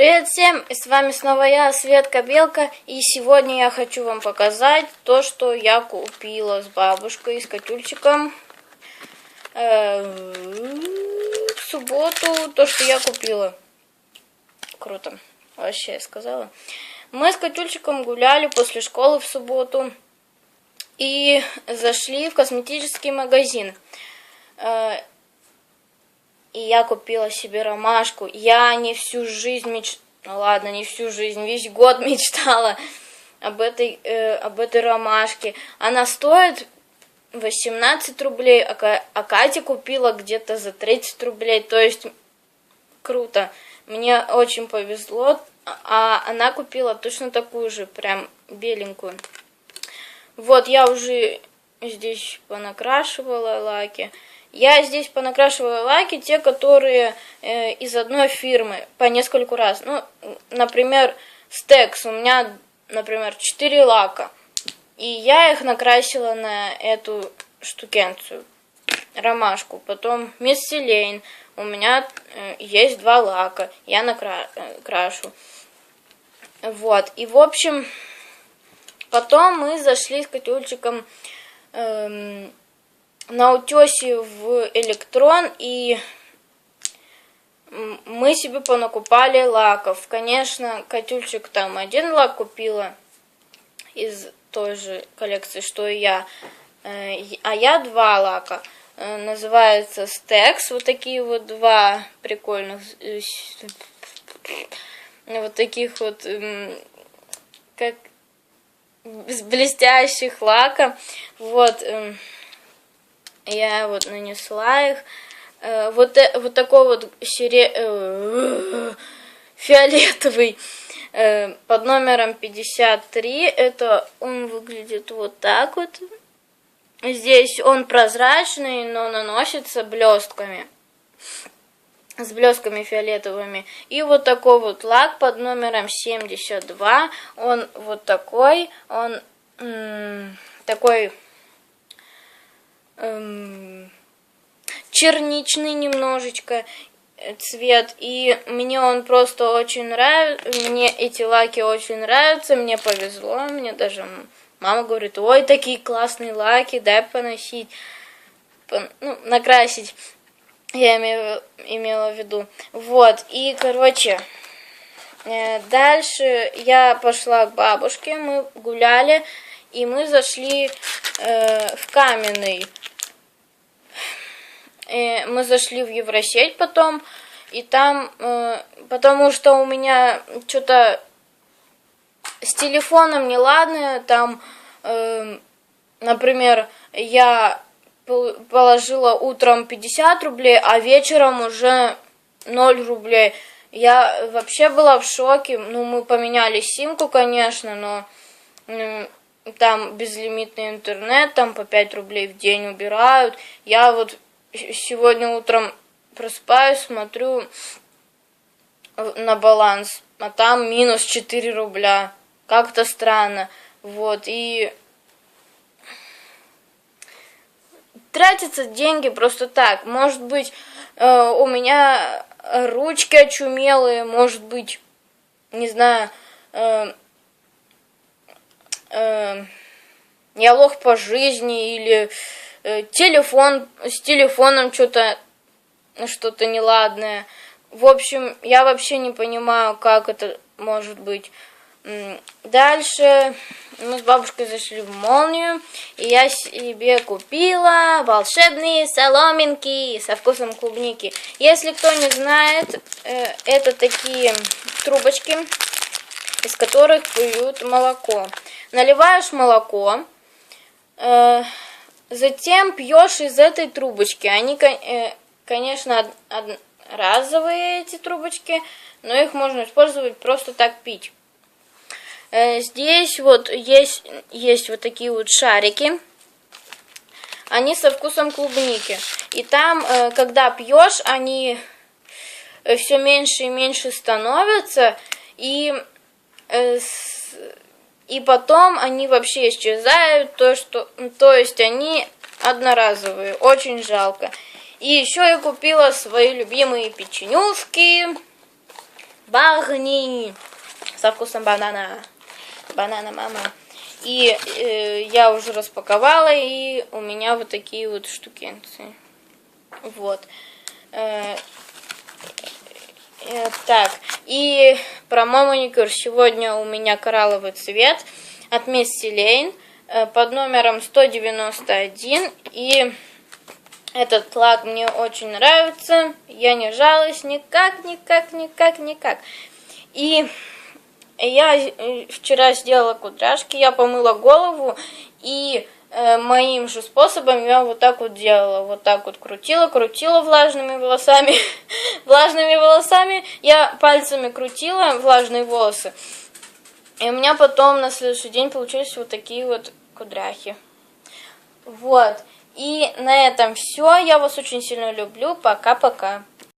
Привет всем, и с вами снова я, Светка Белка, и сегодня я хочу вам показать то, что я купила с бабушкой, с Катюльчиком э, в субботу, то, что я купила. Круто, вообще я сказала. Мы с Катюльчиком гуляли после школы в субботу и зашли в косметический магазин. И я купила себе ромашку. Я не всю жизнь мечтала, ну ладно, не всю жизнь, весь год мечтала об этой, э, об этой ромашке. Она стоит 18 рублей, а, а Катя купила где-то за 30 рублей. То есть круто. Мне очень повезло, а она купила точно такую же, прям беленькую. Вот, я уже здесь понакрашивала лаки. Я здесь понакрашиваю лаки, те, которые э, из одной фирмы, по нескольку раз. Ну, например, Стекс, у меня, например, 4 лака. И я их накрасила на эту штукенцию, ромашку. Потом Мисселейн, у меня э, есть два лака, я накрашу. Э, вот, и в общем, потом мы зашли с Катюльчиком... Эм, на утесе в электрон и мы себе понакупали лаков. Конечно, Катюльчик там один лак купила из той же коллекции, что и я. Э, а я два лака. Э, называется Стекс. Вот такие вот два прикольных э, вот таких вот как блестящих лака. Вот я вот нанесла их. Э, вот, э, вот такой вот сере... Э, фиолетовый под номером 53. Это он выглядит вот так вот. Здесь он прозрачный, но наносится блестками. С блестками фиолетовыми. И вот такой вот лак под номером 72. Он вот такой. Он такой эм, черничный немножечко э, цвет, и мне он просто очень нравится, мне эти лаки очень нравятся, мне повезло, мне даже мама говорит, ой, такие классные лаки, дай поносить, ну, накрасить, я имею, имела в виду, вот, и, короче, э, дальше я пошла к бабушке, мы гуляли, и мы зашли э, в каменный, мы зашли в Евросеть потом, и там, э, потому что у меня что-то с телефоном неладное, там, э, например, я положила утром 50 рублей, а вечером уже 0 рублей. Я вообще была в шоке. Ну, мы поменяли симку, конечно, но там безлимитный интернет, там по 5 рублей в день убирают. Я вот сегодня утром просыпаюсь, смотрю на баланс, а там минус 4 рубля. Как-то странно. Вот, и тратятся деньги просто так. Может быть, э, у меня ручки очумелые, может быть, не знаю, э, э, я лох по жизни или телефон, с телефоном что-то что-то неладное. В общем, я вообще не понимаю, как это может быть. Дальше мы с бабушкой зашли в молнию, и я себе купила волшебные соломинки со вкусом клубники. Если кто не знает, э, это такие трубочки, из которых пьют молоко. Наливаешь молоко, э, Затем пьешь из этой трубочки. Они, э, конечно, разовые эти трубочки, но их можно использовать просто так пить. Э, здесь вот есть, есть вот такие вот шарики. Они со вкусом клубники. И там, э, когда пьешь, они все меньше и меньше становятся. И и потом они вообще исчезают, то, что, то есть они одноразовые, очень жалко. И еще я купила свои любимые печенюшки. Багни со вкусом банана. Банана мама. И э, я уже распаковала, и у меня вот такие вот штукенцы. Вот. Э, э, так, и про мой маникюр. Сегодня у меня коралловый цвет от Мисси Лейн э, под номером 191. И этот лак мне очень нравится. Я не жалуюсь никак, никак, никак, никак. И я э, вчера сделала кудряшки, я помыла голову и моим же способом я вот так вот делала, вот так вот крутила, крутила влажными волосами, влажными волосами, я пальцами крутила влажные волосы, и у меня потом на следующий день получились вот такие вот кудряхи. Вот. И на этом все. Я вас очень сильно люблю. Пока-пока.